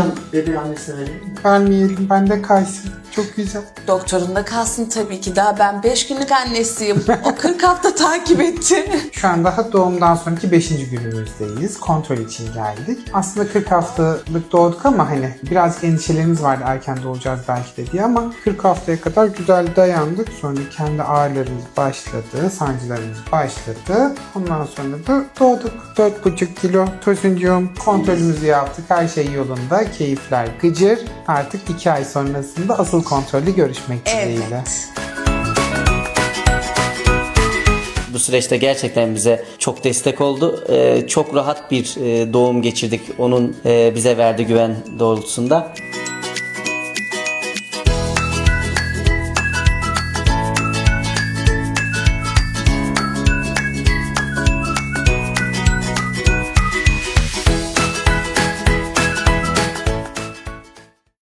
Hocam bebeği annesine verelim mi? Vermeyelim. Ben de kaysın. Çok güzel. Doktorunda kalsın tabii ki. Daha ben 5 günlük annesiyim. O 40 hafta takip etti. Şu an daha doğumdan sonraki 5. günümüzdeyiz. Kontrol için geldik. Aslında 40 haftalık doğduk ama hani birazcık endişelerimiz vardı erken doğacağız belki de diye ama 40 haftaya kadar güzel dayandık. Sonra kendi ağrılarımız başladı, sancılarımız başladı. Ondan sonra da doğduk. 4,5 kilo tosuncum. Kontrolümüzü yaptık. Her şey yolunda. Keyifler gıcır. Artık 2 ay sonrasında asıl kontrollü görüşmek dileğiyle. Evet. Bu süreçte gerçekten bize çok destek oldu. Ee, çok rahat bir e, doğum geçirdik onun e, bize verdiği güven doğrultusunda.